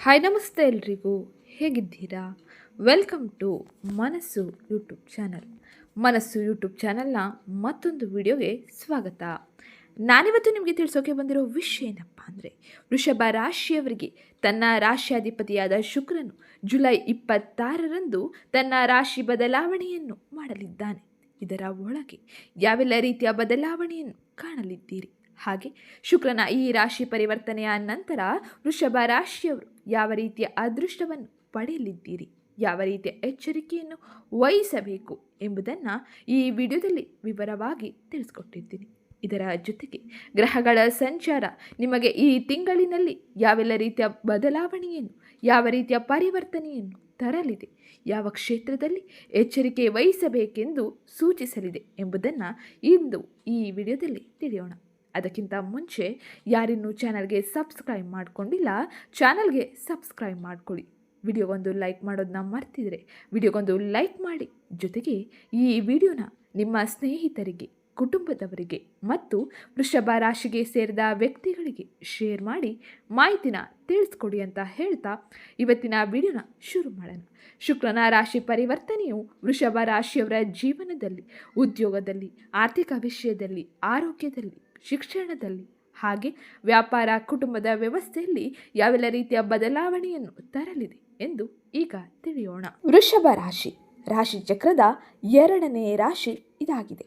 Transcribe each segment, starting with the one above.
Hi ನಮಸ್ತೆ ಎಲ್ರಿಗೂ. ಹೇಗಿದ್ದೀರಾ? Welcome to Manasu YouTube channel Manasu YouTube ಚಾನಲ್ನ ಮತ್ತೊಂದು ವಿಡಿಯೋಗೆ ಸ್ವಾಗತ. ನಾನಿವತ್ತು ನಿಮಗೆ ತಿಳಿಸೋಕೆ ಬಂದಿರೋ ವಿಷಯ ಏನಪ್ಪ ಅಂದರೆ, ವೃಷಭ ರಾಶಿಯವರಿಗೆ ತನ್ನ ರಾಶಿಯಾಧಿಪತಿಯಾದ ಶುಕ್ರನು ಜುಲೈ ಇಪ್ಪತ್ತಾರರಂದು ತನ್ನ ರಾಶಿ ಬದಲಾವಣೆಯನ್ನು ಮಾಡಲಿದ್ದಾನೆ. ಇದರ ಒಳಗೆ ಯಾವೆಲ್ಲ ರೀತಿಯ ಬದಲಾವಣೆಯನ್ನು ಕಾಣಲಿದ್ದೀರಿ? ಹಾಗೆ ಶುಕ್ರನ ಈ ರಾಶಿ ಪರಿವರ್ತನೆಯ ನಂತರ ವೃಷಭ ರಾಶಿಯವರು ಯಾವ ರೀತಿಯ ಅದೃಷ್ಟವನ್ನು ಪಡೆಯಲಿದ್ದೀರಿ? ಯಾವ ರೀತಿಯ ಎಚ್ಚರಿಕೆಯನ್ನು ವಹಿಸಬೇಕು ಎಂಬುದನ್ನು ಈ ವಿಡಿಯೋದಲ್ಲಿ ವಿವರವಾಗಿ ತಿಳಿಸ್ಕೊಟ್ಟಿದ್ದೀನಿ. ಇದರ ಜೊತೆಗೆ ಗ್ರಹಗಳ ಸಂಚಾರ, ನಿಮಗೆ ಈ ತಿಂಗಳಿನಲ್ಲಿ ಯಾವೆಲ್ಲ ರೀತಿಯ ಬದಲಾವಣೆಯನ್ನು, ಯಾವ ರೀತಿಯ ಪರಿವರ್ತನೆಯನ್ನು ತರಲಿದೆ, ಯಾವ ಕ್ಷೇತ್ರದಲ್ಲಿ ಎಚ್ಚರಿಕೆ ವಹಿಸಬೇಕೆಂದು ಸೂಚಿಸಲಿದೆ ಎಂಬುದನ್ನು ಇಂದು ಈ ವಿಡಿಯೋದಲ್ಲಿ ತಿಳಿಯೋಣ. ಅದಕ್ಕಿಂತ ಮುಂಚೆ ಯಾರಿನ್ನೂ ಚಾನಲ್ಗೆ ಸಬ್ಸ್ಕ್ರೈಬ್ ಮಾಡಿಕೊಂಡಿಲ್ಲ, ಚಾನಲ್ಗೆ ಸಬ್ಸ್ಕ್ರೈಬ್ ಮಾಡ್ಕೊಳ್ಳಿ. ವಿಡಿಯೋಗೊಂದು ಲೈಕ್ ಮಾಡೋದನ್ನ ಮರ್ತಿದ್ರೆ ವಿಡಿಯೋಗೊಂದು ಲೈಕ್ ಮಾಡಿ. ಜೊತೆಗೆ ಈ ವಿಡಿಯೋನ ನಿಮ್ಮ ಸ್ನೇಹಿತರಿಗೆ, ಕುಟುಂಬದವರಿಗೆ ಮತ್ತು ವೃಷಭ ರಾಶಿಗೆ ಸೇರಿದ ವ್ಯಕ್ತಿಗಳಿಗೆ ಶೇರ್ ಮಾಡಿ ಮಾಹಿತಿನ ತಿಳಿಸ್ಕೊಡಿ ಅಂತ ಹೇಳ್ತಾ ಇವತ್ತಿನ ವಿಡಿಯೋನ ಶುರು ಮಾಡೋಣ. ಶುಕ್ರನ ರಾಶಿ ಪರಿವರ್ತನೆಯು ವೃಷಭ ರಾಶಿಯವರ ಜೀವನದಲ್ಲಿ, ಉದ್ಯೋಗದಲ್ಲಿ, ಆರ್ಥಿಕ ವಿಷಯದಲ್ಲಿ, ಆರೋಗ್ಯದಲ್ಲಿ ಶಿಕ್ಷಣದಲ್ಲಿ. ಹಾಗೆ ವ್ಯಾಪಾರ, ಕುಟುಂಬದ ವ್ಯವಸ್ಥೆಯಲ್ಲಿ ಯಾವೆಲ್ಲ ರೀತಿಯ ಬದಲಾವಣೆಯನ್ನು ತರಲಿದೆ ಎಂದು ಈಗ ತಿಳಿಯೋಣ. ವೃಷಭ ರಾಶಿ. ರಾಶಿ ಚಕ್ರದ ಎರಡನೇ ರಾಶಿ ಇದಾಗಿದೆ.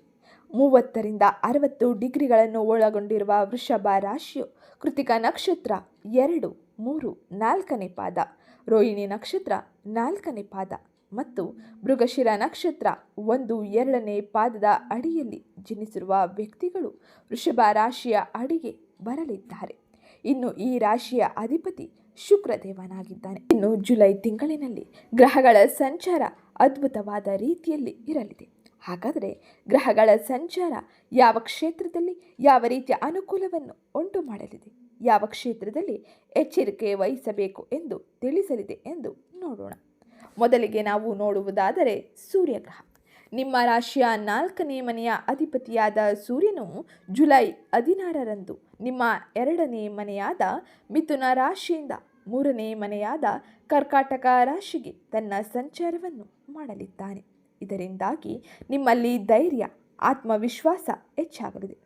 ಮೂವತ್ತರಿಂದ ಅರವತ್ತು ಡಿಗ್ರಿಗಳನ್ನು ಒಳಗೊಂಡಿರುವ ವೃಷಭ ರಾಶಿಯು ಕೃತಿಕ ನಕ್ಷತ್ರ ಎರಡು, ಮೂರು, ನಾಲ್ಕನೇ ಪಾದ, ರೋಹಿಣಿ ನಕ್ಷತ್ರ ನಾಲ್ಕನೇ ಪಾದ. ಮತ್ತು ಮೃಗಶಿರ ನಕ್ಷತ್ರ ಒಂದು ಎರಡನೇ ಪಾದದ ಅಡಿಯಲ್ಲಿ ಜನಿಸಿರುವ ವ್ಯಕ್ತಿಗಳು ವೃಷಭ ರಾಶಿಯ ಅಡಿಗೆ ಬರಲಿದ್ದಾರೆ. ಇನ್ನು ಈ ರಾಶಿಯ ಅಧಿಪತಿ ಶುಕ್ರದೇವನಾಗಿದ್ದಾನೆ. ಇನ್ನು ಜುಲೈ ತಿಂಗಳಿನಲ್ಲಿ ಗ್ರಹಗಳ ಸಂಚಾರ ಅದ್ಭುತವಾದ ರೀತಿಯಲ್ಲಿ ಇರಲಿದೆ. ಹಾಗಾದರೆ ಗ್ರಹಗಳ ಸಂಚಾರ ಯಾವ ಕ್ಷೇತ್ರದಲ್ಲಿ ಯಾವ ರೀತಿಯ ಅನುಕೂಲವನ್ನು ಉಂಟು ಮಾಡಲಿದೆ? ಯಾವ ಕ್ಷೇತ್ರದಲ್ಲಿ ಎಚ್ಚರಿಕೆ ವಹಿಸಬೇಕು ಎಂದು ತಿಳಿಸಲಿದೆ ಎಂದು ನೋಡೋಣ. ಮೊದಲಿಗೆ ನಾವು ನೋಡುವುದಾದರೆ ಸೂರ್ಯಗ್ರಹ ನಿಮ್ಮ ರಾಶಿಯ ನಾಲ್ಕನೇ ಮನೆಯ ಅಧಿಪತಿಯಾದ ಸೂರ್ಯನು ಜುಲೈ ಹದಿನಾರರಂದು ನಿಮ್ಮ ಎರಡನೇ ಮನೆಯಾದ ಮಿಥುನ ರಾಶಿಯಿಂದ ಮೂರನೇ ಮನೆಯಾದ ಕರ್ಕಾಟಕ ರಾಶಿಗೆ ತನ್ನ ಸಂಚಾರವನ್ನು ಮಾಡಲಿದ್ದಾನೆ. ಇದರಿಂದಾಗಿ ನಿಮ್ಮಲ್ಲಿ ಧೈರ್ಯ, ಆತ್ಮವಿಶ್ವಾಸ ಹೆಚ್ಚಾಗಲಿದೆ.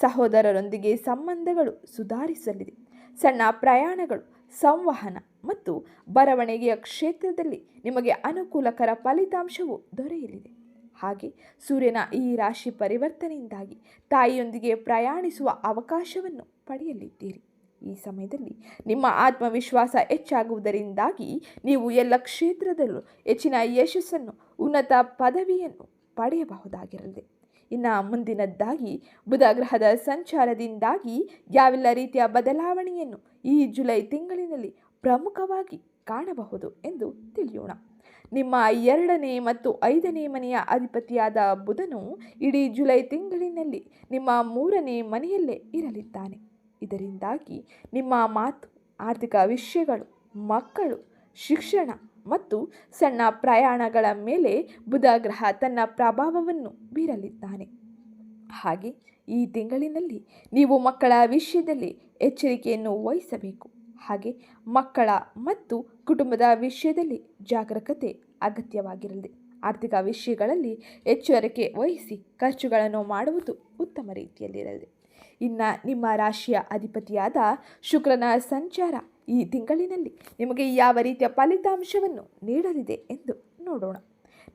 ಸಹೋದರರೊಂದಿಗೆ ಸಂಬಂಧಗಳು ಸುಧಾರಿಸಲಿದೆ. ಸಣ್ಣ ಪ್ರಯಾಣಗಳು, ಸಂವಹನ ಮತ್ತು ಬರವಣಿಗೆಯ ಕ್ಷೇತ್ರದಲ್ಲಿ ನಿಮಗೆ ಅನುಕೂಲಕರ ಫಲಿತಾಂಶವು ದೊರೆಯಲಿದೆ. ಹಾಗೆ ಸೂರ್ಯನ ಈ ರಾಶಿ ಪರಿವರ್ತನೆಯಿಂದಾಗಿ ತಾಯಿಯೊಂದಿಗೆ ಪ್ರಯಾಣಿಸುವ ಅವಕಾಶವನ್ನು ಪಡೆಯಲಿದ್ದೀರಿ. ಈ ಸಮಯದಲ್ಲಿ ನಿಮ್ಮ ಆತ್ಮವಿಶ್ವಾಸ ಹೆಚ್ಚಾಗುವುದರಿಂದಾಗಿ ನೀವು ಎಲ್ಲ ಕ್ಷೇತ್ರದಲ್ಲೂ ಹೆಚ್ಚಿನ ಯಶಸ್ಸನ್ನು, ಉನ್ನತ ಪದವಿಯನ್ನು ಪಡೆಯಬಹುದಾಗಿರಲಿದೆ. ಇನ್ನು ಮುಂದಿನದ್ದಾಗಿ ಬುಧ ಗ್ರಹದ ಸಂಚಾರದಿಂದಾಗಿ ಯಾವೆಲ್ಲ ರೀತಿಯ ಬದಲಾವಣೆಯನ್ನು ಈ ಜುಲೈ ತಿಂಗಳಿನಲ್ಲಿ ಪ್ರಮುಖವಾಗಿ ಕಾಣಬಹುದು ಎಂದು ತಿಳಿಯೋಣ. ನಿಮ್ಮ ಎರಡನೇ ಮತ್ತು ಐದನೇ ಮನೆಯ ಅಧಿಪತಿಯಾದ ಬುಧನು ಇಡೀ ಜುಲೈ ತಿಂಗಳಿನಲ್ಲಿ ನಿಮ್ಮ ಮೂರನೇ ಮನೆಯಲ್ಲೇ ಇರಲಿದ್ದಾನೆ. ಇದರಿಂದಾಗಿ ನಿಮ್ಮ ಮಾತು, ಆರ್ಥಿಕ ವಿಷಯಗಳು, ಮಕ್ಕಳು, ಶಿಕ್ಷಣ ಮತ್ತು ಸಣ್ಣ ಪ್ರಯಾಣಗಳ ಮೇಲೆ ಬುಧ ಗ್ರಹ ತನ್ನ ಪ್ರಭಾವವನ್ನು ಬೀರಲಿದ್ದಾನೆ. ಹಾಗೆ ಈ ತಿಂಗಳಿನಲ್ಲಿ ನೀವು ಮಕ್ಕಳ ವಿಷಯದಲ್ಲಿ ಎಚ್ಚರಿಕೆಯನ್ನು ವಹಿಸಬೇಕು. ಹಾಗೆ ಮಕ್ಕಳ ಮತ್ತು ಕುಟುಂಬದ ವಿಷಯದಲ್ಲಿ ಜಾಗರೂಕತೆ ಅಗತ್ಯವಾಗಿರಲಿದೆ ಆರ್ಥಿಕ ವಿಷಯಗಳಲ್ಲಿ ಎಚ್ಚರಿಕೆ ವಹಿಸಿ ಖರ್ಚುಗಳನ್ನು ಮಾಡುವುದು ಉತ್ತಮ ರೀತಿಯಲ್ಲಿರಲಿದೆ ಇನ್ನು ನಿಮ್ಮ ರಾಶಿಯ ಅಧಿಪತಿಯಾದ ಶುಕ್ರನ ಸಂಚಾರ ಈ ತಿಂಗಳಿನಲ್ಲಿ ನಿಮಗೆ ಯಾವ ರೀತಿಯ ಫಲಿತಾಂಶವನ್ನು ನೀಡಲಿದೆ ಎಂದು ನೋಡೋಣ.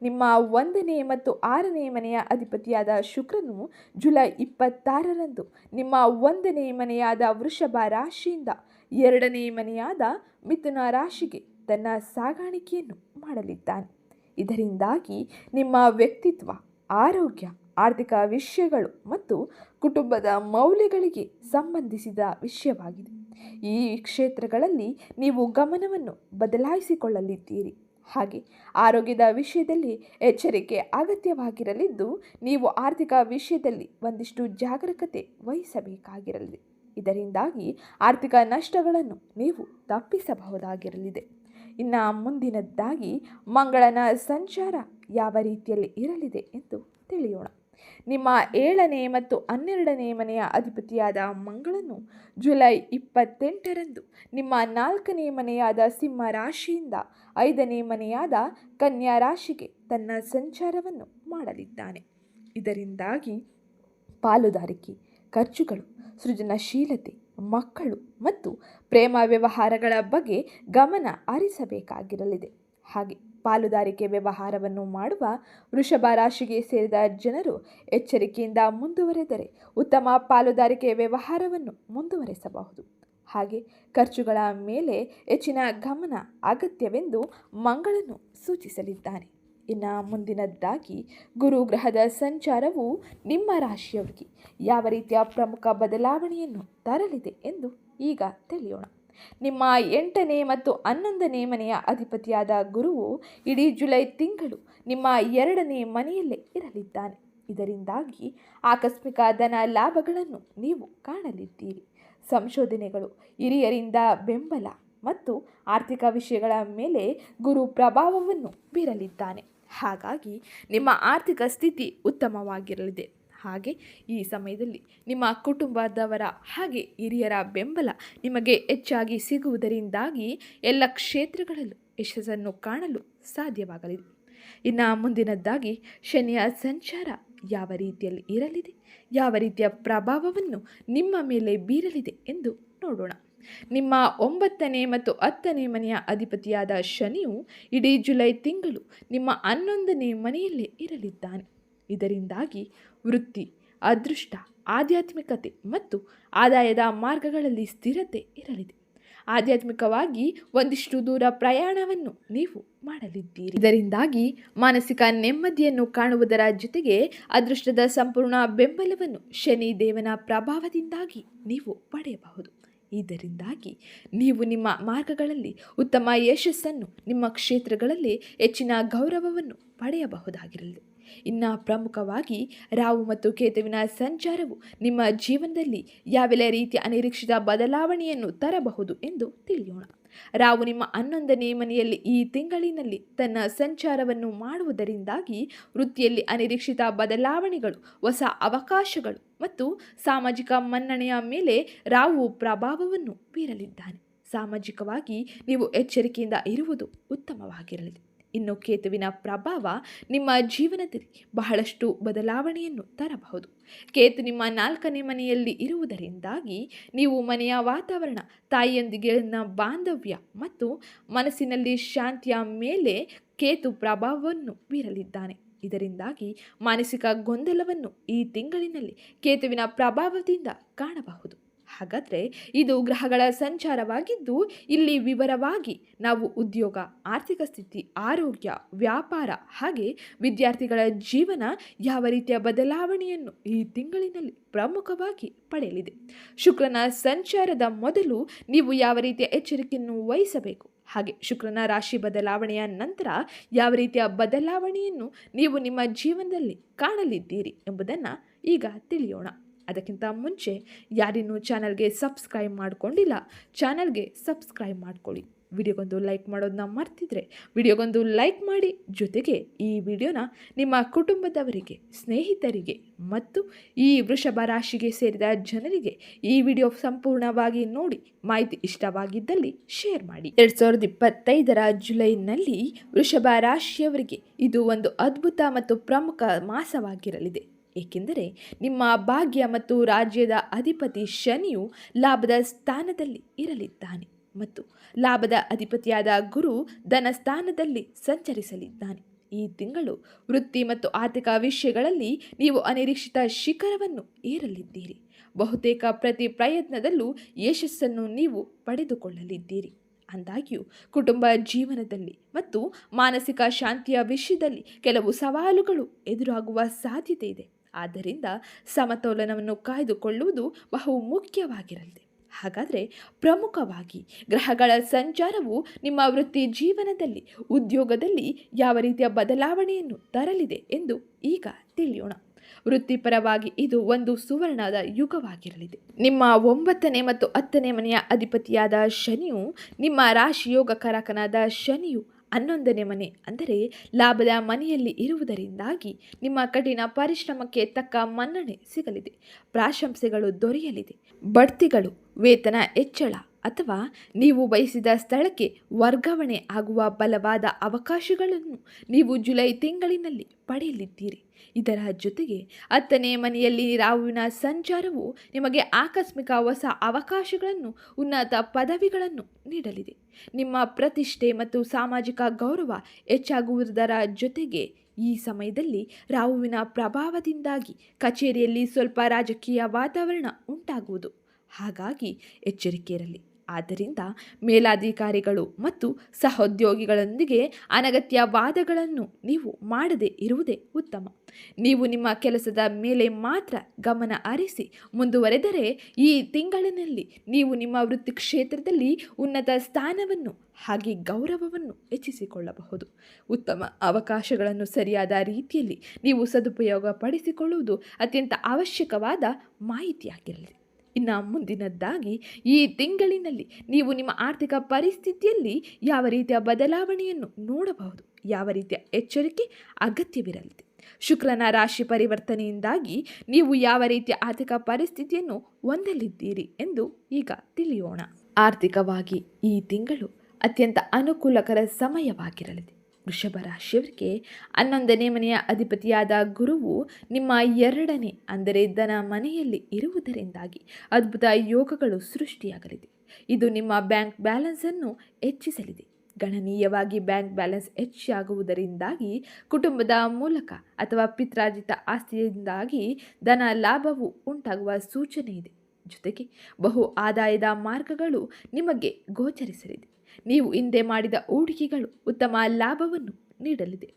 ನಿಮ್ಮ ಒಂದನೇ ಮತ್ತು ಆರನೇ ಮನೆಯ ಅಧಿಪತಿಯಾದ ಶುಕ್ರನು ಜುಲೈ ಇಪ್ಪತ್ತಾರರಂದು ನಿಮ್ಮ ಒಂದನೇ ಮನೆಯಾದ ವೃಷಭ ರಾಶಿಯಿಂದ ಎರಡನೇ ಮನೆಯಾದ ಮಿಥುನ ರಾಶಿಗೆ ತನ್ನ ಸಾಗಾಣಿಕೆಯನ್ನು ಮಾಡಲಿದ್ದಾನೆ. ಇದರಿಂದಾಗಿ ನಿಮ್ಮ ವ್ಯಕ್ತಿತ್ವ, ಆರೋಗ್ಯ, ಆರ್ಥಿಕ ವಿಷಯಗಳು ಮತ್ತು ಕುಟುಂಬದ ಮೌಲ್ಯಗಳಿಗೆ ಸಂಬಂಧಿಸಿದ ವಿಷಯವಾಗಿದೆ. ಈ ಕ್ಷೇತ್ರಗಳಲ್ಲಿ ನೀವು ಗಮನವನ್ನು ಬದಲಾಯಿಸಿಕೊಳ್ಳಲಿದ್ದೀರಿ. ಹಾಗೆ ಆರೋಗ್ಯದ ವಿಷಯದಲ್ಲಿ ಎಚ್ಚರಿಕೆ ಅಗತ್ಯವಾಗಿರಲಿದ್ದು, ನೀವು ಆರ್ಥಿಕ ವಿಷಯದಲ್ಲಿ ಒಂದಿಷ್ಟು ಜಾಗರೂಕತೆ ವಹಿಸಬೇಕಾಗಿರಲಿದೆ. ಇದರಿಂದಾಗಿ ಆರ್ಥಿಕ ನಷ್ಟಗಳನ್ನು ನೀವು ತಪ್ಪಿಸಬಹುದಾಗಿರಲಿದೆ. ಇನ್ನು ಮುಂದಿನದ್ದಾಗಿ ಮಂಗಳನ ಸಂಚಾರ ಯಾವ ರೀತಿಯಲ್ಲಿ ಇರಲಿದೆ ಎಂದು ತಿಳಿಯೋಣ. ನಿಮ್ಮ ಏಳನೇ ಮತ್ತು ಹನ್ನೆರಡನೇ ಮನೆಯ ಅಧಿಪತಿಯಾದ ಮಂಗಳನು ಜುಲೈ ಇಪ್ಪತ್ತೆಂಟರಂದು ನಿಮ್ಮ ನಾಲ್ಕನೇ ಮನೆಯಾದ ಸಿಂಹ ರಾಶಿಯಿಂದ ಐದನೇ ಮನೆಯಾದ ಕನ್ಯಾ ರಾಶಿಗೆ ತನ್ನ ಸಂಚಾರವನ್ನು ಮಾಡಲಿದ್ದಾನೆ. ಇದರಿಂದಾಗಿ ಪಾಲುದಾರಿಕೆ, ಖರ್ಚುಗಳು ಸೃಜನಶೀಲತೆ ಮಕ್ಕಳು ಮತ್ತು ಪ್ರೇಮ ವ್ಯವಹಾರಗಳ ಬಗ್ಗೆ ಗಮನ ಹರಿಸಬೇಕಾಗಿರಲಿದೆ. ಹಾಗೆ ಪಾಲುದಾರಿಕೆ ವ್ಯವಹಾರವನ್ನು ಮಾಡುವ ವೃಷಭ ರಾಶಿಗೆ ಸೇರಿದ ಜನರು ಎಚ್ಚರಿಕೆಯಿಂದ ಮುಂದುವರೆದರೆ ಉತ್ತಮ ಪಾಲುದಾರಿಕೆ ವ್ಯವಹಾರವನ್ನು ಮುಂದುವರೆಸಬಹುದು. ಹಾಗೆ ಖರ್ಚುಗಳ ಮೇಲೆ ಹೆಚ್ಚಿನ ಗಮನ ಅಗತ್ಯವೆಂದು ಮಂಗಳನು ಸೂಚಿಸಲಿದ್ದಾನೆ. ಇನ್ನು ಮುಂದಿನದ್ದಾಗಿ ಗುರು ಗ್ರಹದ ಸಂಚಾರವು ನಿಮ್ಮ ರಾಶಿಯವರಿಗೆ ಯಾವ ರೀತಿಯ ಪ್ರಮುಖ ಬದಲಾವಣೆಯನ್ನು ತರಲಿದೆ ಎಂದು ಈಗ ತಿಳಿಯೋಣ. ನಿಮ್ಮ ಎಂಟನೇ ಮತ್ತು ಹನ್ನೊಂದನೇ ಮನೆಯ ಅಧಿಪತಿಯಾದ ಗುರುವು ಇಡೀ ಜುಲೈ ತಿಂಗಳು ನಿಮ್ಮ ಎರಡನೇ ಮನೆಯಲ್ಲೇ ಇರಲಿದ್ದಾನೆ. ಇದರಿಂದಾಗಿ ಆಕಸ್ಮಿಕ ಧನ ಲಾಭಗಳನ್ನು ನೀವು ಕಾಣಲಿದ್ದೀರಿ. ಸಂಶೋಧನೆಗಳು, ಹಿರಿಯರಿಂದ ಬೆಂಬಲ ಮತ್ತು ಆರ್ಥಿಕ ವಿಷಯಗಳ ಮೇಲೆ ಗುರು ಪ್ರಭಾವವನ್ನು ಬೀರಲಿದ್ದಾನೆ. ಹಾಗಾಗಿ ನಿಮ್ಮ ಆರ್ಥಿಕ ಸ್ಥಿತಿ ಉತ್ತಮವಾಗಿರಲಿದೆ. ಹಾಗೆ ಈ ಸಮಯದಲ್ಲಿ ನಿಮ್ಮ ಕುಟುಂಬದವರ ಹಾಗೆ ಹಿರಿಯರ ಬೆಂಬಲ ನಿಮಗೆ ಹೆಚ್ಚಾಗಿ ಸಿಗುವುದರಿಂದಾಗಿ ಎಲ್ಲ ಕ್ಷೇತ್ರಗಳಲ್ಲೂ ಯಶಸ್ಸನ್ನು ಕಾಣಲು ಸಾಧ್ಯವಾಗಲಿದೆ. ಇನ್ನು ಮುಂದಿನದ್ದಾಗಿ ಶನಿಯ ಸಂಚಾರ ಯಾವ ರೀತಿಯಲ್ಲಿ ಇರಲಿದೆ, ಯಾವ ರೀತಿಯ ಪ್ರಭಾವವನ್ನು ನಿಮ್ಮ ಮೇಲೆ ಬೀರಲಿದೆ ಎಂದು ನೋಡೋಣ. ನಿಮ್ಮ ಒಂಬತ್ತನೇ ಮತ್ತು ಹತ್ತನೇ ಮನೆಯ ಅಧಿಪತಿಯಾದ ಶನಿಯು ಇಡೀ ಜುಲೈ ತಿಂಗಳು ನಿಮ್ಮ ಹನ್ನೊಂದನೇ ಮನೆಯಲ್ಲೇ ಇರಲಿದ್ದಾನೆ. ಇದರಿಂದಾಗಿ ವೃತ್ತಿ, ಅದೃಷ್ಟ, ಆಧ್ಯಾತ್ಮಿಕತೆ ಮತ್ತು ಆದಾಯದ ಮಾರ್ಗಗಳಲ್ಲಿ ಸ್ಥಿರತೆ ಇರಲಿದೆ. ಆಧ್ಯಾತ್ಮಿಕವಾಗಿ ಒಂದಿಷ್ಟು ದೂರ ಪ್ರಯಾಣವನ್ನು ನೀವು ಮಾಡಲಿದ್ದೀರಿ. ಇದರಿಂದಾಗಿ ಮಾನಸಿಕ ನೆಮ್ಮದಿಯನ್ನು ಕಾಣುವುದರ ಜೊತೆಗೆ ಅದೃಷ್ಟದ ಸಂಪೂರ್ಣ ಬೆಂಬಲವನ್ನು ಶನಿ ದೇವನ ಪ್ರಭಾವದಿಂದಾಗಿ ನೀವು ಪಡೆಯಬಹುದು. ಇದರಿಂದಾಗಿ ನೀವು ನಿಮ್ಮ ಮಾರ್ಗಗಳಲ್ಲಿ ಉತ್ತಮ ಯಶಸ್ಸನ್ನು ನಿಮ್ಮ ಕ್ಷೇತ್ರಗಳಲ್ಲಿ ಹೆಚ್ಚಿನ ಗೌರವವನ್ನು ಪಡೆಯಬಹುದಾಗಿರಲಿ. ಇನ್ನು ಪ್ರಮುಖವಾಗಿ ರಾವು ಮತ್ತು ಕೇತುವಿನ ಸಂಚಾರವು ನಿಮ್ಮ ಜೀವನದಲ್ಲಿ ಯಾವೆಲ್ಲ ರೀತಿಯ ಅನಿರೀಕ್ಷಿತ ಬದಲಾವಣೆಯನ್ನು ತರಬಹುದು ಎಂದು ತಿಳಿಯೋಣ. ರಾವು ನಿಮ್ಮ ಹನ್ನೊಂದನೇ ಮನೆಯಲ್ಲಿ ಈ ತಿಂಗಳಿನಲ್ಲಿ ತನ್ನ ಸಂಚಾರವನ್ನು ಮಾಡುವುದರಿಂದಾಗಿ ವೃತ್ತಿಯಲ್ಲಿ ಅನಿರೀಕ್ಷಿತ ಬದಲಾವಣೆಗಳು, ಹೊಸ ಅವಕಾಶಗಳು ಮತ್ತು ಸಾಮಾಜಿಕ ಮನ್ನಣೆಯ ಮೇಲೆ ರಾವು ಪ್ರಭಾವವನ್ನು ಬೀರಲಿದ್ದಾನೆ. ಸಾಮಾಜಿಕವಾಗಿ ನೀವು ಎಚ್ಚರಿಕೆಯಿಂದ ಇರುವುದು ಉತ್ತಮವಾಗಿರಲಿದೆ ಇನ್ನು ಕೇತುವಿನ ಪ್ರಭಾವ ನಿಮ್ಮ ಜೀವನದಲ್ಲಿ ಬಹಳಷ್ಟು ಬದಲಾವಣೆಯನ್ನು ತರಬಹುದು. ಕೇತು ನಿಮ್ಮ ನಾಲ್ಕನೇ ಮನೆಯಲ್ಲಿ ಇರುವುದರಿಂದಾಗಿ ನೀವು ಮನೆಯ ವಾತಾವರಣ, ತಾಯಿಯೊಂದಿಗಿನ ಬಾಂಧವ್ಯ ಮತ್ತು ಮನಸ್ಸಿನಲ್ಲಿ ಶಾಂತಿಯ ಮೇಲೆ ಕೇತು ಪ್ರಭಾವವನ್ನು ಬೀರಲಿದ್ದಾನೆ. ಇದರಿಂದಾಗಿ ಮಾನಸಿಕ ಗೊಂದಲವನ್ನು ಈ ತಿಂಗಳಿನಲ್ಲಿ ಕೇತುವಿನ ಪ್ರಭಾವದಿಂದ ಕಾಣಬಹುದು. ಹಾಗಾದರೆ ಇದು ಗ್ರಹಗಳ ಸಂಚಾರವಾಗಿದ್ದು ಇಲ್ಲಿ ವಿವರವಾಗಿ ನಾವು ಉದ್ಯೋಗ, ಆರ್ಥಿಕ ಸ್ಥಿತಿ, ಆರೋಗ್ಯ, ವ್ಯಾಪಾರ ಹಾಗೆ ವಿದ್ಯಾರ್ಥಿಗಳ ಜೀವನ ಯಾವ ರೀತಿಯ ಬದಲಾವಣೆಯನ್ನು ಈ ತಿಂಗಳಿನಲ್ಲಿ ಪ್ರಮುಖವಾಗಿ ಪಡೆಯಲಿದೆ. ಶುಕ್ರನ ಸಂಚಾರದ ಮೊದಲು ನೀವು ಯಾವ ರೀತಿಯ ಎಚ್ಚರಿಕೆಯನ್ನು ವಹಿಸಬೇಕು? ಹಾಗೆ ಶುಕ್ರನ ರಾಶಿ ಬದಲಾವಣೆಯ ನಂತರ ಯಾವ ರೀತಿಯ ಬದಲಾವಣೆಯನ್ನು ನೀವು ನಿಮ್ಮ ಜೀವನದಲ್ಲಿ ಕಾಣಲಿದ್ದೀರಿ ಎಂಬುದನ್ನು ಈಗ ತಿಳಿಯೋಣ. ಅದಕ್ಕಿಂತ ಮುಂಚೆ ಯಾರಿನ್ನೂ ಚಾನಲ್ಗೆ ಸಬ್ಸ್ಕ್ರೈಬ್ ಮಾಡಿಕೊಂಡಿಲ್ಲ, ಚಾನಲ್ಗೆ ಸಬ್ಸ್ಕ್ರೈಬ್ ಮಾಡ್ಕೊಳ್ಳಿ. ವಿಡಿಯೋಗೊಂದು ಲೈಕ್ ಮಾಡೋದನ್ನ ಮರ್ತಿದ್ರೆ ವಿಡಿಯೋಗೊಂದು ಲೈಕ್ ಮಾಡಿ. ಜೊತೆಗೆ ಈ ವಿಡಿಯೋನ ನಿಮ್ಮ ಕುಟುಂಬದವರಿಗೆ, ಸ್ನೇಹಿತರಿಗೆ ಮತ್ತು ಈ ವೃಷಭ ರಾಶಿಗೆ ಸೇರಿದ ಜನರಿಗೆ ಈ ವಿಡಿಯೋ ಸಂಪೂರ್ಣವಾಗಿ ನೋಡಿ, ಮಾಹಿತಿ ಇಷ್ಟವಾಗಿದ್ದಲ್ಲಿ ಶೇರ್ ಮಾಡಿ. ಎರಡು ಸಾವಿರದ ಇಪ್ಪತ್ತೈದರ ಜುಲೈನಲ್ಲಿ ವೃಷಭ ರಾಶಿಯವರಿಗೆ ಇದು ಒಂದು ಅದ್ಭುತ ಮತ್ತು ಪ್ರಮುಖ ಮಾಸವಾಗಿರಲಿದೆ. ಏಕೆಂದರೆ ನಿಮ್ಮ ಭಾಗ್ಯ ಮತ್ತು ರಾಜ್ಯದ ಅಧಿಪತಿ ಶನಿಯು ಲಾಭದ ಸ್ಥಾನದಲ್ಲಿ ಇರಲಿದ್ದಾನೆ ಮತ್ತು ಲಾಭದ ಅಧಿಪತಿಯಾದ ಗುರು ಧನ ಸ್ಥಾನದಲ್ಲಿ ಸಂಚರಿಸಲಿದ್ದಾನೆ. ಈ ತಿಂಗಳು ವೃತ್ತಿ ಮತ್ತು ಆರ್ಥಿಕ ವಿಷಯಗಳಲ್ಲಿ ನೀವು ಅನಿರೀಕ್ಷಿತ ಶಿಖರವನ್ನು ಏರಲಿದ್ದೀರಿ. ಬಹುತೇಕ ಪ್ರತಿ ಪ್ರಯತ್ನದಲ್ಲೂ ಯಶಸ್ಸನ್ನು ನೀವು ಪಡೆದುಕೊಳ್ಳಲಿದ್ದೀರಿ. ಅಂದಾಗ್ಯೂ ಕುಟುಂಬ ಜೀವನದಲ್ಲಿ ಮತ್ತು ಮಾನಸಿಕ ಶಾಂತಿಯ ವಿಷಯದಲ್ಲಿ ಕೆಲವು ಸವಾಲುಗಳು ಎದುರಾಗುವ ಸಾಧ್ಯತೆ ಇದೆ. ಆದ್ದರಿಂದ ಸಮತೋಲನವನ್ನು ಕಾಯ್ದುಕೊಳ್ಳುವುದು ಬಹು ಮುಖ್ಯವಾಗಿರಲಿದೆ ಹಾಗಾದರೆ ಪ್ರಮುಖವಾಗಿ ಗ್ರಹಗಳ ಸಂಚಾರವು ನಿಮ್ಮ ವೃತ್ತಿ ಜೀವನದಲ್ಲಿ, ಉದ್ಯೋಗದಲ್ಲಿ ಯಾವ ರೀತಿಯ ಬದಲಾವಣೆಯನ್ನು ತರಲಿದೆ ಎಂದು ಈಗ ತಿಳಿಯೋಣ. ವೃತ್ತಿಪರವಾಗಿ ಇದು ಒಂದು ಸುವರ್ಣದ ಯುಗವಾಗಿರಲಿದೆ. ನಿಮ್ಮ ಒಂಬತ್ತನೇ ಮತ್ತು ಹತ್ತನೇ ಮನೆಯ ಅಧಿಪತಿಯಾದ ಶನಿಯು ನಿಮ್ಮ ರಾಶಿಯೋಗ ಕಾರಕನಾದ ಶನಿಯು ಹನ್ನೊಂದನೇ ಮನೆ. ಅಂದರೆ ಲಾಭದ ಮನೆಯಲ್ಲಿ ಇರುವುದರಿಂದಾಗಿ ನಿಮ್ಮ ಕಠಿಣ ಪರಿಶ್ರಮಕ್ಕೆ ತಕ್ಕ ಮನ್ನಣೆ ಸಿಗಲಿದೆ. ಪ್ರಾಶಂಸೆಗಳು ದೊರೆಯಲಿದೆ. ಬಡ್ತಿಗಳು, ವೇತನ ಹೆಚ್ಚಳ ಅಥವಾ ನೀವು ಬಯಸಿದ ಸ್ಥಳಕ್ಕೆ ವರ್ಗಾವಣೆ ಆಗುವ ಬಲವಾದ ಅವಕಾಶಗಳನ್ನು ನೀವು ಜುಲೈ ತಿಂಗಳಿನಲ್ಲಿ ಪಡೆಯಲಿದ್ದೀರಿ. ಇದರ ಜೊತೆಗೆ ಹತ್ತನೇ ಮನೆಯಲ್ಲಿ ರಾಹುವಿನ ಸಂಚಾರವು ನಿಮಗೆ ಆಕಸ್ಮಿಕ ಹೊಸ ಅವಕಾಶಗಳನ್ನು, ಉನ್ನತ ಪದವಿಗಳನ್ನು ನೀಡಲಿದೆ. ನಿಮ್ಮ ಪ್ರತಿಷ್ಠೆ ಮತ್ತು ಸಾಮಾಜಿಕ ಗೌರವ ಹೆಚ್ಚಾಗುವುದರ ಜೊತೆಗೆ ಈ ಸಮಯದಲ್ಲಿ ರಾಹುವಿನ ಪ್ರಭಾವದಿಂದಾಗಿ ಕಚೇರಿಯಲ್ಲಿ ಸ್ವಲ್ಪ ರಾಜಕೀಯ ವಾತಾವರಣ ಉಂಟಾಗುವುದು. ಹಾಗಾಗಿ ಎಚ್ಚರಿಕೆ ಇರಲಿ. ಆದ್ದರಿಂದ ಮೇಲಾಧಿಕಾರಿಗಳು ಮತ್ತು ಸಹೋದ್ಯೋಗಿಗಳೊಂದಿಗೆ ಅನಗತ್ಯ ವಾದಗಳನ್ನು ನೀವು ಮಾಡದೇ ಇರುವುದೇ ಉತ್ತಮ. ನೀವು ನಿಮ್ಮ ಕೆಲಸದ ಮೇಲೆ ಮಾತ್ರ ಗಮನ ಹರಿಸಿ ಮುಂದುವರೆದರೆ ಈ ತಿಂಗಳಿನಲ್ಲಿ ನೀವು ನಿಮ್ಮ ವೃತ್ತಿ ಕ್ಷೇತ್ರದಲ್ಲಿ ಉನ್ನತ ಸ್ಥಾನವನ್ನು ಹಾಗೆ ಗೌರವವನ್ನು ಹೆಚ್ಚಿಸಿಕೊಳ್ಳಬಹುದು. ಉತ್ತಮ ಅವಕಾಶಗಳನ್ನು ಸರಿಯಾದ ರೀತಿಯಲ್ಲಿ ನೀವು ಸದುಪಯೋಗ ಪಡಿಸಿಕೊಳ್ಳುವುದು ಅತ್ಯಂತ ಅವಶ್ಯಕವಾದ ಮಾಹಿತಿಯಾಗಿರಲಿ. ಇನ್ನು ಮುಂದಿನದ್ದಾಗಿ ಈ ತಿಂಗಳಿನಲ್ಲಿ ನೀವು ನಿಮ್ಮ ಆರ್ಥಿಕ ಪರಿಸ್ಥಿತಿಯಲ್ಲಿ ಯಾವ ರೀತಿಯ ಬದಲಾವಣೆಯನ್ನು ನೋಡಬಹುದು, ಯಾವ ರೀತಿಯ ಎಚ್ಚರಿಕೆ, ಅಗತ್ಯವಿರಲಿದೆ. ಶುಕ್ರನ ರಾಶಿ ಪರಿವರ್ತನೆಯಿಂದಾಗಿ ನೀವು ಯಾವ ರೀತಿಯ ಆರ್ಥಿಕ ಪರಿಸ್ಥಿತಿಯನ್ನು ಹೊಂದಲಿದ್ದೀರಿ ಎಂದು ಈಗ ತಿಳಿಯೋಣ. ಆರ್ಥಿಕವಾಗಿ ಈ ತಿಂಗಳು ಅತ್ಯಂತ ಅನುಕೂಲಕರ ಸಮಯವಾಗಿರಲಿದೆ. ವೃಷಭ ರಾಶಿಯವರಿಗೆ ಹನ್ನೊಂದನೇ ಮನೆಯ ಅಧಿಪತಿಯಾದ ಗುರುವು ನಿಮ್ಮ ಎರಡನೇ, ಅಂದರೆ ದನ ಮನೆಯಲ್ಲಿ ಇರುವುದರಿಂದಾಗಿ ಅದ್ಭುತ ಯೋಗಗಳು ಸೃಷ್ಟಿಯಾಗಲಿದೆ. ಇದು ನಿಮ್ಮ ಬ್ಯಾಂಕ್ ಬ್ಯಾಲೆನ್ಸನ್ನು ಹೆಚ್ಚಿಸಲಿದೆ. ಗಣನೀಯವಾಗಿ ಬ್ಯಾಂಕ್ ಬ್ಯಾಲೆನ್ಸ್ ಹೆಚ್ಚಾಗುವುದರಿಂದಾಗಿ ಕುಟುಂಬದ ಮೂಲಕ ಅಥವಾ ಪಿತ್ರಾರ್ಜಿತ ಆಸ್ತಿಯಿಂದಾಗಿ ಧನ ಲಾಭವು ಉಂಟಾಗುವ ಸೂಚನೆ ಇದೆ. ಜೊತೆಗೆ ಬಹು ಆದಾಯದ ಮಾರ್ಗಗಳು ನಿಮಗೆ ಗೋಚರಿಸಲಿದೆ. ನೀವು ಹಿಂದೆ ಮಾಡಿದ ಹೂಡಿಕೆಗಳು ಉತ್ತಮ ಲಾಭವನ್ನು ನೀಡಲಿದೆ.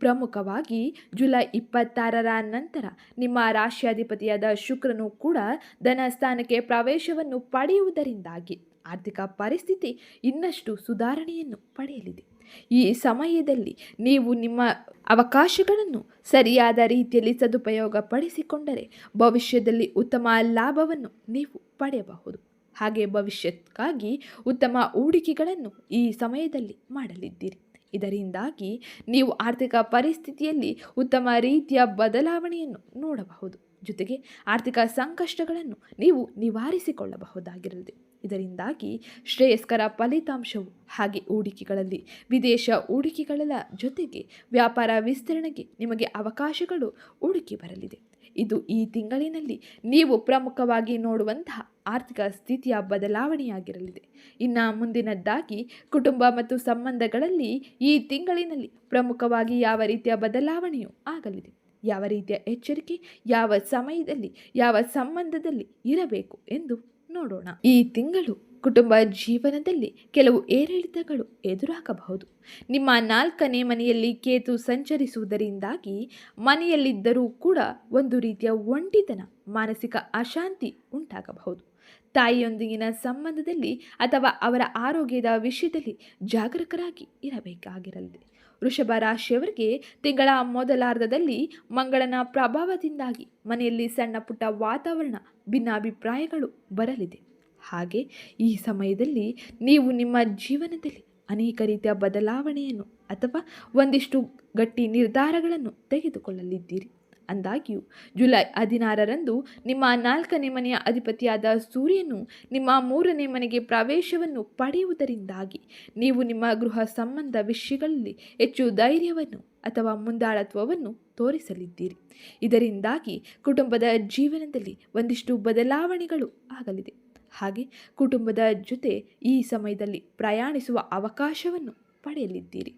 ಪ್ರಮುಖವಾಗಿ ಜುಲೈ ಇಪ್ಪತ್ತಾರರ ನಂತರ ನಿಮ್ಮ ರಾಷ್ಟ್ರಾಧಿಪತಿಯಾದ ಶುಕ್ರನು ಕೂಡ ಧನಸ್ಥಾನಕ್ಕೆ ಪ್ರವೇಶವನ್ನು ಪಡೆಯುವುದರಿಂದಾಗಿ ಆರ್ಥಿಕ ಪರಿಸ್ಥಿತಿ ಇನ್ನಷ್ಟು ಸುಧಾರಣೆಯನ್ನು ಪಡೆಯಲಿದೆ. ಈ ಸಮಯದಲ್ಲಿ ನೀವು ನಿಮ್ಮ ಅವಕಾಶಗಳನ್ನು ಸರಿಯಾದ ರೀತಿಯಲ್ಲಿ ಸದುಪಯೋಗ ಪಡಿಸಿಕೊಂಡರೆ ಭವಿಷ್ಯದಲ್ಲಿ ಉತ್ತಮ ಲಾಭವನ್ನು ನೀವು ಪಡೆಯಬಹುದು. ಹಾಗೆ ಭವಿಷ್ಯಕ್ಕಾಗಿ ಉತ್ತಮ ಹೂಡಿಕೆಗಳನ್ನು ಈ ಸಮಯದಲ್ಲಿ ಮಾಡಲಿದ್ದೀರಿ. ಇದರಿಂದಾಗಿ ನೀವು ಆರ್ಥಿಕ ಪರಿಸ್ಥಿತಿಯಲ್ಲಿ ಉತ್ತಮ ರೀತಿಯ ಬದಲಾವಣೆಯನ್ನು ನೋಡಬಹುದು. ಜೊತೆಗೆ ಆರ್ಥಿಕ ಸಂಕಷ್ಟಗಳನ್ನು ನೀವು ನಿವಾರಿಸಿಕೊಳ್ಳಬಹುದಾಗಿರಲಿದೆ. ಇದರಿಂದಾಗಿ ಶ್ರೇಯಸ್ಕರ ಫಲಿತಾಂಶವು ಹಾಗೆ ಹೂಡಿಕೆಗಳಲ್ಲಿ ವಿದೇಶ ಹೂಡಿಕೆಗಳ ಜೊತೆಗೆ ವ್ಯಾಪಾರ ವಿಸ್ತರಣೆಗೆ ನಿಮಗೆ ಅವಕಾಶಗಳು ಹುಡುಕಿ ಬರಲಿದೆ. ಇದು ಈ ತಿಂಗಳಿನಲ್ಲಿ ನೀವು ಪ್ರಮುಖವಾಗಿ ನೋಡುವಂತಹ ಆರ್ಥಿಕ ಸ್ಥಿತಿಯ ಬದಲಾವಣೆಯಾಗಿರಲಿದೆ. ಇನ್ನು ಮುಂದಿನದ್ದಾಗಿ ಕುಟುಂಬ ಮತ್ತು ಸಂಬಂಧಗಳಲ್ಲಿ ಈ ತಿಂಗಳಿನಲ್ಲಿ ಪ್ರಮುಖವಾಗಿ ಯಾವ ರೀತಿಯ ಬದಲಾವಣೆಯೂ ಆಗಲಿದೆ. ಯಾವ ರೀತಿಯ ಎಚ್ಚರಿಕೆ, ಯಾವ ಸಮಯದಲ್ಲಿ, ಯಾವ ಸಂಬಂಧದಲ್ಲಿ ಇರಬೇಕು ಎಂದು ನೋಡೋಣ. ಈ ತಿಂಗಳು ಕುಟುಂಬ ಜೀವನದಲ್ಲಿ ಕೆಲವು ಏರಿಳಿತಗಳು ಎದುರಾಗಬಹುದು. ನಿಮ್ಮ ನಾಲ್ಕನೇ ಮನೆಯಲ್ಲಿ ಕೇತು ಸಂಚರಿಸುವುದರಿಂದಾಗಿ ಮನೆಯಲ್ಲಿದ್ದರೂ ಕೂಡ ಒಂದು ರೀತಿಯ ಒಂಟಿತನ, ಮಾನಸಿಕ ಅಶಾಂತಿ ಉಂಟಾಗಬಹುದು. ತಾಯಿಯೊಂದಿಗಿನ ಸಂಬಂಧದಲ್ಲಿ ಅಥವಾ ಅವರ ಆರೋಗ್ಯದ ವಿಷಯದಲ್ಲಿ ಜಾಗರೂಕರಾಗಿ ಇರಬೇಕಾಗಿರಲಿದೆ. ವೃಷಭ ರಾಶಿಯವರಿಗೆ ತಿಂಗಳ ಮೊದಲಾರ್ಧದಲ್ಲಿ ಮಂಗಳನ ಪ್ರಭಾವದಿಂದಾಗಿ ಮನೆಯಲ್ಲಿ ಸಣ್ಣ ಪುಟ್ಟ ವಾತಾವರಣ, ಭಿನ್ನಾಭಿಪ್ರಾಯಗಳು ಬರಲಿದೆ. ಹಾಗೆ ಈ ಸಮಯದಲ್ಲಿ ನೀವು ನಿಮ್ಮ ಜೀವನದಲ್ಲಿ ಅನೇಕ ರೀತಿಯ ಬದಲಾವಣೆಯನ್ನು ಅಥವಾ ಒಂದಿಷ್ಟು ಗಟ್ಟಿ ನಿರ್ಧಾರಗಳನ್ನು ತೆಗೆದುಕೊಳ್ಳಲಿದ್ದೀರಿ. ಅಂದಾಗ್ಯೂ ಜುಲೈ ಹದಿನಾರರಂದು ನಿಮ್ಮ ನಾಲ್ಕನೇ ಮನೆಯ ಅಧಿಪತಿಯಾದ ಸೂರ್ಯನು ನಿಮ್ಮ ಮೂರನೇ ಮನೆಗೆ ಪ್ರವೇಶವನ್ನು ಪಡೆಯುವುದರಿಂದಾಗಿ ನೀವು ನಿಮ್ಮ ಗೃಹ ಸಂಬಂಧ ವಿಷಯಗಳಲ್ಲಿ ಹೆಚ್ಚು ಧೈರ್ಯವನ್ನು ಅಥವಾ ಮುಂದಾಳತ್ವವನ್ನು ತೋರಿಸಲಿದ್ದೀರಿ. ಇದರಿಂದಾಗಿ ಕುಟುಂಬದ ಜೀವನದಲ್ಲಿ ಒಂದಿಷ್ಟು ಬದಲಾವಣೆಗಳು ಆಗಲಿದೆ. ಹಾಗೆ ಕುಟುಂಬದ ಜೊತೆ ಈ ಸಮಯದಲ್ಲಿ ಪ್ರಯಾಣಿಸುವ ಅವಕಾಶವನ್ನು ಪಡೆಯಲಿದ್ದೀರಿ.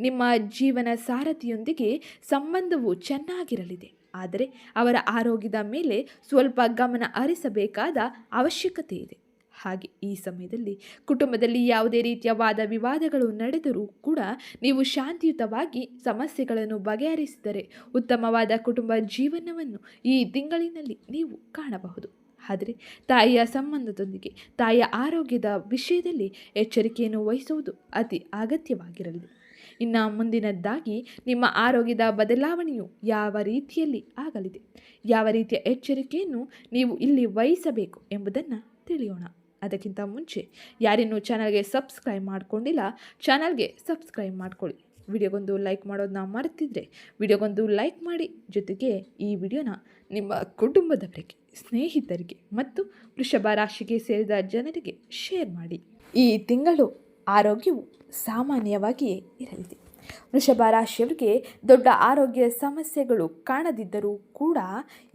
ನಿಮ್ಮ ಜೀವನ ಸಾರಥಿಯೊಂದಿಗೆ ಸಂಬಂಧವು ಚೆನ್ನಾಗಿರಲಿದೆ. ಆದರೆ ಅವರ ಆರೋಗ್ಯದ ಮೇಲೆ ಸ್ವಲ್ಪ ಗಮನ ಹರಿಸಬೇಕಾದ ಅವಶ್ಯಕತೆ ಇದೆ. ಹಾಗೆ ಈ ಸಮಯದಲ್ಲಿ ಕುಟುಂಬದಲ್ಲಿ ಯಾವುದೇ ರೀತಿಯ ವಾದ ವಿವಾದಗಳು ನಡೆದರೂ ಕೂಡ ನೀವು ಶಾಂತಿಯುತವಾಗಿ ಸಮಸ್ಯೆಗಳನ್ನು ಬಗೆಹರಿಸಿದರೆ ಉತ್ತಮವಾದ ಕುಟುಂಬ ಜೀವನವನ್ನು ಈ ತಿಂಗಳಿನಲ್ಲಿ ನೀವು ಕಾಣಬಹುದು. ಆದರೆ ತಾಯಿಯ ಸಂಬಂಧದೊಂದಿಗೆ ತಾಯಿಯ ಆರೋಗ್ಯದ ವಿಷಯದಲ್ಲಿ ಎಚ್ಚರಿಕೆಯನ್ನು ವಹಿಸುವುದು ಅತಿ ಅಗತ್ಯವಾಗಿರಲಿದೆ ಇನ್ನು ಮುಂದಿನದ್ದಾಗಿ ನಿಮ್ಮ ಆರೋಗ್ಯದ ಬದಲಾವಣೆಯು ಯಾವ ರೀತಿಯಲ್ಲಿ ಆಗಲಿದೆ? ಯಾವ ರೀತಿಯ ಎಚ್ಚರಿಕೆಯನ್ನು ನೀವು ಇಲ್ಲಿ ವಹಿಸಬೇಕು ಎಂಬುದನ್ನು ತಿಳಿಯೋಣ. ಅದಕ್ಕಿಂತ ಮುಂಚೆ ಯಾರಿನ್ನೂ ಚಾನಲ್ಗೆ ಸಬ್ಸ್ಕ್ರೈಬ್ ಮಾಡಿಕೊಂಡಿಲ್ಲ, ಚಾನಲ್ಗೆ ಸಬ್ಸ್ಕ್ರೈಬ್ ಮಾಡ್ಕೊಳ್ಳಿ. ವಿಡಿಯೋಗೊಂದು ಲೈಕ್ ಮಾಡೋದನ್ನ ಮರೆತಿದ್ರೆ ವಿಡಿಯೋಗೊಂದು ಲೈಕ್ ಮಾಡಿ ಜೊತೆಗೆ ಈ ವಿಡಿಯೋನ ನಿಮ್ಮ ಕುಟುಂಬದವರಿಗೆ, ಸ್ನೇಹಿತರಿಗೆ ಮತ್ತು ವೃಷಭ ರಾಶಿಗೆ ಸೇರಿದ ಜನರಿಗೆ ಶೇರ್ ಮಾಡಿ. ಈ ತಿಂಗಳು ಆರೋಗ್ಯವು ಸಾಮಾನ್ಯವಾಗಿಯೇ ಇರಲಿದೆ. ವೃಷಭ ರಾಶಿಯವರಿಗೆ ದೊಡ್ಡ ಆರೋಗ್ಯ ಸಮಸ್ಯೆಗಳು ಕಾಣದಿದ್ದರೂ ಕೂಡ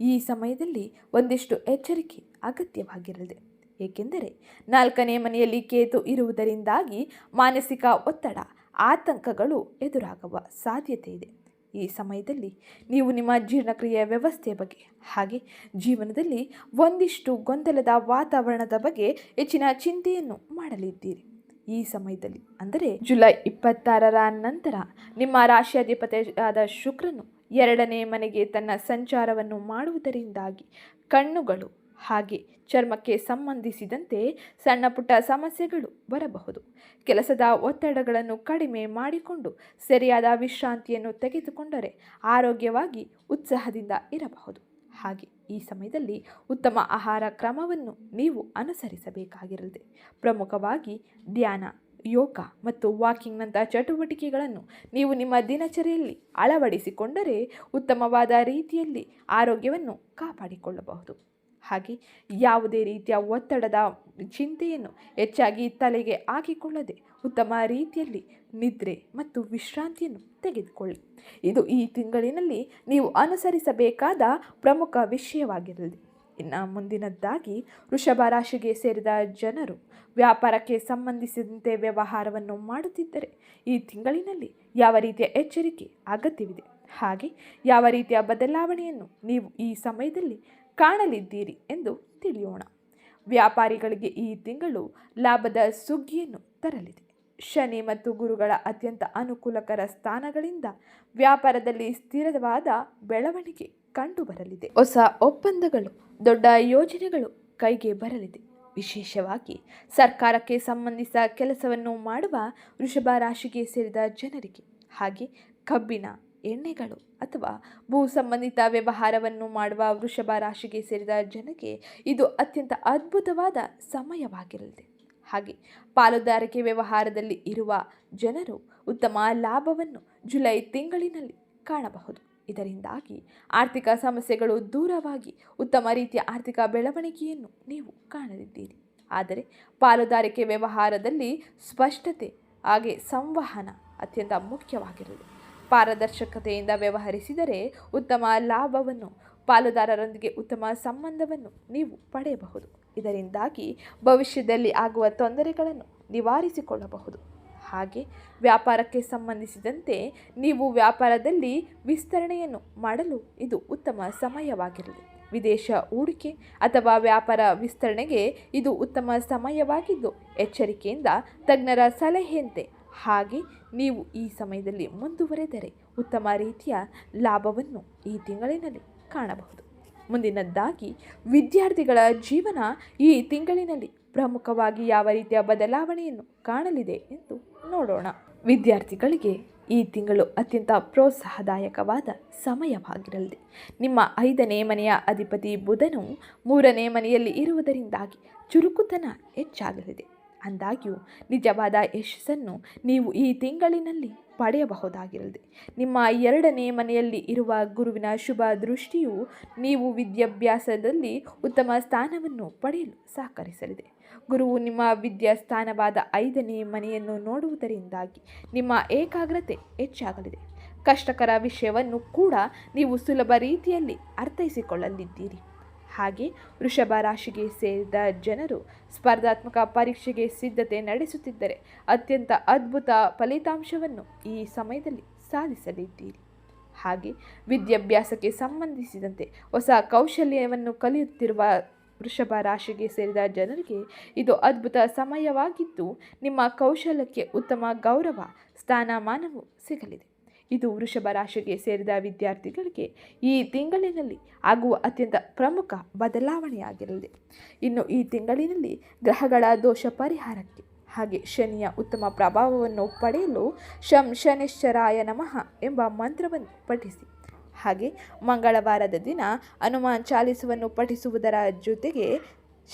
ಈ ಸಮಯದಲ್ಲಿ ಒಂದಿಷ್ಟು ಎಚ್ಚರಿಕೆ ಅಗತ್ಯವಾಗಿರಲಿದೆ. ಏಕೆಂದರೆ ನಾಲ್ಕನೇ ಮನೆಯಲ್ಲಿ ಕೇತು ಇರುವುದರಿಂದಾಗಿ ಮಾನಸಿಕ ಒತ್ತಡ, ಆತಂಕಗಳು ಎದುರಾಗುವ ಸಾಧ್ಯತೆ ಇದೆ. ಈ ಸಮಯದಲ್ಲಿ ನೀವು ನಿಮ್ಮ ಜೀರ್ಣಕ್ರಿಯೆಯ ವ್ಯವಸ್ಥೆಯ ಬಗ್ಗೆ, ಹಾಗೆ ಜೀವನದಲ್ಲಿ ಒಂದಿಷ್ಟು ಗೊಂದಲದ ವಾತಾವರಣದ ಬಗ್ಗೆ ಹೆಚ್ಚಿನ ಚಿಂತೆಯನ್ನು ಮಾಡಲಿದ್ದೀರಿ. ಈ ಸಮಯದಲ್ಲಿ ಅಂದರೆ ಜುಲೈ ಇಪ್ಪತ್ತಾರರ ನಂತರ ನಿಮ್ಮ ರಾಶಿಯಾಧಿಪತಿಯಾದ ಶುಕ್ರನು ಎರಡನೇ ಮನೆಗೆ ತನ್ನ ಸಂಚಾರವನ್ನು ಮಾಡುವುದರಿಂದಾಗಿ ಕಣ್ಣುಗಳು ಹಾಗೆ ಚರ್ಮಕ್ಕೆ ಸಂಬಂಧಿಸಿದಂತೆ ಸಣ್ಣ ಪುಟ್ಟ ಸಮಸ್ಯೆಗಳು ಬರಬಹುದು. ಕೆಲಸದ ಒತ್ತಡಗಳನ್ನು ಕಡಿಮೆ ಮಾಡಿಕೊಂಡು ಸರಿಯಾದ ವಿಶ್ರಾಂತಿಯನ್ನು ತೆಗೆದುಕೊಂಡರೆ ಆರೋಗ್ಯವಾಗಿ ಉತ್ಸಾಹದಿಂದ ಇರಬಹುದು. ಹಾಗೆ ಈ ಸಮಯದಲ್ಲಿ ಉತ್ತಮ ಆಹಾರ ಕ್ರಮವನ್ನು ನೀವು ಅನುಸರಿಸಬೇಕಾಗಿರಲಿದೆ. ಪ್ರಮುಖವಾಗಿ ಧ್ಯಾನ, ಯೋಗ ಮತ್ತು ವಾಕಿಂಗ್ನಂಥ ಚಟುವಟಿಕೆಗಳನ್ನು ನೀವು ನಿಮ್ಮ ದಿನಚರಿಯಲ್ಲಿ ಅಳವಡಿಸಿಕೊಂಡರೆ ಉತ್ತಮವಾದ ರೀತಿಯಲ್ಲಿ ಆರೋಗ್ಯವನ್ನು ಕಾಪಾಡಿಕೊಳ್ಳಬಹುದು. ಹಾಗೆ ಯಾವುದೇ ರೀತಿಯ ಒತ್ತಡದ ಚಿಂತೆಯನ್ನು ಹೆಚ್ಚಾಗಿ ತಲೆಗೆ ಹಾಕಿಕೊಳ್ಳದೆ ಉತ್ತಮ ರೀತಿಯಲ್ಲಿ ನಿದ್ರೆ ಮತ್ತು ವಿಶ್ರಾಂತಿಯನ್ನು ತೆಗೆದುಕೊಳ್ಳಿ. ಇದು ಈ ತಿಂಗಳಿನಲ್ಲಿ ನೀವು ಅನುಸರಿಸಬೇಕಾದ ಪ್ರಮುಖ ವಿಷಯವಾಗಿರಲಿದೆ ಇನ್ನು ಮುಂದಿನದ್ದಾಗಿ ವೃಷಭ ರಾಶಿಗೆ ಸೇರಿದ ಜನರು ವ್ಯಾಪಾರಕ್ಕೆ ಸಂಬಂಧಿಸಿದಂತೆ ವ್ಯವಹಾರವನ್ನು ಮಾಡುತ್ತಿದ್ದರೆ ಈ ತಿಂಗಳಿನಲ್ಲಿ ಯಾವ ರೀತಿಯ ಎಚ್ಚರಿಕೆ ಅಗತ್ಯವಿದೆ? ಹಾಗೆ ಯಾವ ರೀತಿಯ ಬದಲಾವಣೆಯನ್ನು ನೀವು ಈ ಸಮಯದಲ್ಲಿ ಕಾಣಲಿದ್ದೀರಿ ಎಂದು ತಿಳಿಯೋಣ. ವ್ಯಾಪಾರಿಗಳಿಗೆ ಈ ತಿಂಗಳು ಲಾಭದ ಸುಗ್ಗಿಯನ್ನು ತರಲಿದೆ. ಶನಿ ಮತ್ತು ಗುರುಗಳ ಅತ್ಯಂತ ಅನುಕೂಲಕರ ಸ್ಥಾನಗಳಿಂದ ವ್ಯಾಪಾರದಲ್ಲಿ ಸ್ಥಿರವಾದ ಬೆಳವಣಿಗೆ ಕಂಡುಬರಲಿದೆ. ಹೊಸ ಒಪ್ಪಂದಗಳು, ದೊಡ್ಡ ಯೋಜನೆಗಳು ಕೈಗೆ ಬರಲಿದೆ. ವಿಶೇಷವಾಗಿ ಸರ್ಕಾರಕ್ಕೆ ಸಂಬಂಧಿಸಿದ ಕೆಲಸವನ್ನು ಮಾಡುವ ವೃಷಭ ರಾಶಿಗೆ ಸೇರಿದ ಜನರಿಗೆ, ಹಾಗೆ ಕಬ್ಬಿಣ ಎಣ್ಣೆಗಳು ಅಥವಾ ಭೂ ಸಂಬಂಧಿತ ವ್ಯವಹಾರವನ್ನು ಮಾಡುವ ವೃಷಭ ರಾಶಿಗೆ ಸೇರಿದ ಜನಕ್ಕೆ ಇದು ಅತ್ಯಂತ ಅದ್ಭುತವಾದ ಸಮಯವಾಗಿರಲಿದೆ. ಹಾಗೆ ಪಾಲುದಾರಿಕೆ ವ್ಯವಹಾರದಲ್ಲಿ ಇರುವ ಜನರು ಉತ್ತಮ ಲಾಭವನ್ನು ಜುಲೈ ತಿಂಗಳಿನಲ್ಲಿ ಕಾಣಬಹುದು. ಇದರಿಂದಾಗಿ ಆರ್ಥಿಕ ಸಮಸ್ಯೆಗಳು ದೂರವಾಗಿ ಉತ್ತಮ ರೀತಿಯ ಆರ್ಥಿಕ ಬೆಳವಣಿಗೆಯನ್ನು ನೀವು ಕಾಣಲಿದ್ದೀರಿ. ಆದರೆ ಪಾಲುದಾರಿಕೆ ವ್ಯವಹಾರದಲ್ಲಿ ಸ್ಪಷ್ಟತೆ, ಹಾಗೆ ಸಂವಹನ ಅತ್ಯಂತ ಮುಖ್ಯವಾಗಿರಲಿ. ಪಾರದರ್ಶಕತೆಯಿಂದ ವ್ಯವಹರಿಸಿದರೆ ಉತ್ತಮ ಲಾಭವನ್ನು, ಪಾಲುದಾರರೊಂದಿಗೆ ಉತ್ತಮ ಸಂಬಂಧವನ್ನು ನೀವು ಪಡೆಯಬಹುದು. ಇದರಿಂದಾಗಿ ಭವಿಷ್ಯದಲ್ಲಿ ಆಗುವ ತೊಂದರೆಗಳನ್ನು ನಿವಾರಿಸಿಕೊಳ್ಳಬಹುದು. ಹಾಗೆ ವ್ಯಾಪಾರಕ್ಕೆ ಸಂಬಂಧಿಸಿದಂತೆ ನೀವು ವ್ಯಾಪಾರದಲ್ಲಿ ವಿಸ್ತರಣೆಯನ್ನು ಮಾಡಲು ಇದು ಉತ್ತಮ ಸಮಯವಾಗಿರಲಿ. ವಿದೇಶ ಹೂಡಿಕೆ ಅಥವಾ ವ್ಯಾಪಾರ ವಿಸ್ತರಣೆಗೆ ಇದು ಉತ್ತಮ ಸಮಯವಾಗಿದ್ದು, ಎಚ್ಚರಿಕೆಯಿಂದ ತಜ್ಞರ ಸಲಹೆಯಂತೆ ಹಾಗೆ ನೀವು ಈ ಸಮಯದಲ್ಲಿ ಮುಂದುವರೆದರೆ ಉತ್ತಮ ರೀತಿಯ ಲಾಭವನ್ನು ಈ ತಿಂಗಳಿನಲ್ಲಿ ಕಾಣಬಹುದು. ಮುಂದಿನದ್ದಾಗಿ, ವಿದ್ಯಾರ್ಥಿಗಳ ಜೀವನ ಈ ತಿಂಗಳಿನಲ್ಲಿ ಪ್ರಮುಖವಾಗಿ ಯಾವ ರೀತಿಯ ಬದಲಾವಣೆಯನ್ನು ಕಾಣಲಿದೆ ಎಂದು ನೋಡೋಣ. ವಿದ್ಯಾರ್ಥಿಗಳಿಗೆ ಈ ತಿಂಗಳು ಅತ್ಯಂತ ಪ್ರೋತ್ಸಾಹದಾಯಕವಾದ ಸಮಯವಾಗಿರಲಿದೆ. ನಿಮ್ಮ ಐದನೇ ಮನೆಯ ಅಧಿಪತಿ ಬುಧನು ಮೂರನೇ ಮನೆಯಲ್ಲಿ ಇರುವುದರಿಂದಾಗಿ ಚುರುಕುತನ ಹೆಚ್ಚಾಗಲಿದೆ. ಅಂದಾಗ್ಯೂ ನಿಜವಾದ ಯಶಸ್ಸನ್ನು ನೀವು ಈ ತಿಂಗಳಿನಲ್ಲಿ ಪಡೆಯಬಹುದಾಗಿರಲಿದೆ ನಿಮ್ಮ ಎರಡನೇ ಮನೆಯಲ್ಲಿ ಇರುವ ಗುರುವಿನ ಶುಭ ದೃಷ್ಟಿಯು ನೀವು ವಿದ್ಯಾಭ್ಯಾಸದಲ್ಲಿ ಉತ್ತಮ ಸ್ಥಾನವನ್ನು ಪಡೆಯಲು ಸಹಕರಿಸಲಿದೆ. ಗುರುವು ನಿಮ್ಮ ವಿದ್ಯಾಸ್ಥಾನವಾದ ಐದನೇ ಮನೆಯನ್ನು ನೋಡುವುದರಿಂದಾಗಿ ನಿಮ್ಮ ಏಕಾಗ್ರತೆ ಹೆಚ್ಚಾಗಲಿದೆ. ಕಷ್ಟಕರ ವಿಷಯವನ್ನು ಕೂಡ ನೀವು ಸುಲಭ ರೀತಿಯಲ್ಲಿ ಅರ್ಥೈಸಿಕೊಳ್ಳಲಿದ್ದೀರಿ. ಹಾಗೆ ವೃಷಭ ರಾಶಿಗೆ ಸೇರಿದ ಜನರು ಸ್ಪರ್ಧಾತ್ಮಕ ಪರೀಕ್ಷೆಗೆ ಸಿದ್ಧತೆ ನಡೆಸುತ್ತಿದ್ದರೆ ಅತ್ಯಂತ ಅದ್ಭುತ ಫಲಿತಾಂಶವನ್ನು ಈ ಸಮಯದಲ್ಲಿ ಸಾಧಿಸಲಿದ್ದೀರಿ. ಹಾಗೆ ವಿದ್ಯಾಭ್ಯಾಸಕ್ಕೆ ಸಂಬಂಧಿಸಿದಂತೆ ಹೊಸ ಕೌಶಲ್ಯವನ್ನು ಕಲಿಯುತ್ತಿರುವ ವೃಷಭ ರಾಶಿಗೆ ಸೇರಿದ ಜನರಿಗೆ ಇದು ಅದ್ಭುತ ಸಮಯವಾಗಿದ್ದು ನಿಮ್ಮ ಕೌಶಲಕ್ಕೆ ಉತ್ತಮ ಗೌರವ, ಸ್ಥಾನಮಾನವು ಸಿಗಲಿದೆ. ಇದು ವೃಷಭ ರಾಶಿಗೆ ಸೇರಿದ ವಿದ್ಯಾರ್ಥಿಗಳಿಗೆ ಈ ತಿಂಗಳಿನಲ್ಲಿ ಆಗುವ ಅತ್ಯಂತ ಪ್ರಮುಖ ಬದಲಾವಣೆಯಾಗಿರಲಿದೆ. ಇನ್ನು ಈ ತಿಂಗಳಿನಲ್ಲಿ ಗ್ರಹಗಳ ದೋಷ ಪರಿಹಾರಕ್ಕೆ ಹಾಗೆ ಶನಿಯ ಉತ್ತಮ ಪ್ರಭಾವವನ್ನು ಪಡೆಯಲು ಶಂ ಶನಿಶ್ಚರಾಯ ನಮಃ ಎಂಬ ಮಂತ್ರವನ್ನು ಪಠಿಸಿ. ಹಾಗೆ ಮಂಗಳವಾರದ ದಿನ ಹನುಮಾನ್ ಚಾಲಿಸವನ್ನು ಪಠಿಸುವುದರ ಜೊತೆಗೆ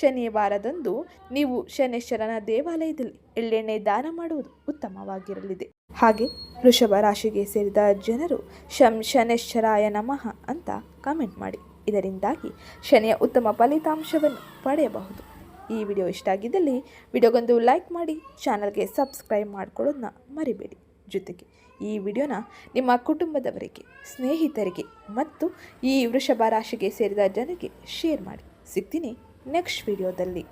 ಶನಿವಾರದಂದು ನೀವು ಶನೇಶ್ವರನ ದೇವಾಲಯದಲ್ಲಿ ಎಳ್ಳೆಣ್ಣೆ ದಾನ ಮಾಡುವುದು ಉತ್ತಮವಾಗಿರಲಿದೆ. ಹಾಗೆ ವೃಷಭ ರಾಶಿಗೆ ಸೇರಿದ ಜನರು ಶಂ ಶನೇಶ್ವರಾಯ ನಮಃ ಅಂತ ಕಾಮೆಂಟ್ ಮಾಡಿ. ಇದರಿಂದಾಗಿ ಶನಿಯ ಉತ್ತಮ ಫಲಿತಾಂಶವನ್ನು ಪಡೆಯಬಹುದು. ಈ ವಿಡಿಯೋ ಇಷ್ಟ ಆಗಿದ್ದಲ್ಲಿ ವಿಡಿಯೋಗೊಂದು ಲೈಕ್ ಮಾಡಿ, ಚಾನಲ್ಗೆ ಸಬ್ಸ್ಕ್ರೈಬ್ ಮಾಡ್ಕೊಳ್ಳೋದನ್ನ ಮರಿಬೇಡಿ. ಜೊತೆಗೆ ಈ ವಿಡಿಯೋನ ನಿಮ್ಮ ಕುಟುಂಬದವರಿಗೆ, ಸ್ನೇಹಿತರಿಗೆ ಮತ್ತು ಈ ವೃಷಭ ರಾಶಿಗೆ ಸೇರಿದ ಜನರಿಗೆ ಶೇರ್ ಮಾಡಿ. ಸಿಗ್ತೀನಿ ನೆಕ್ಸ್ಟ್ ವಿಡಿಯೋದಲ್ಲಿ.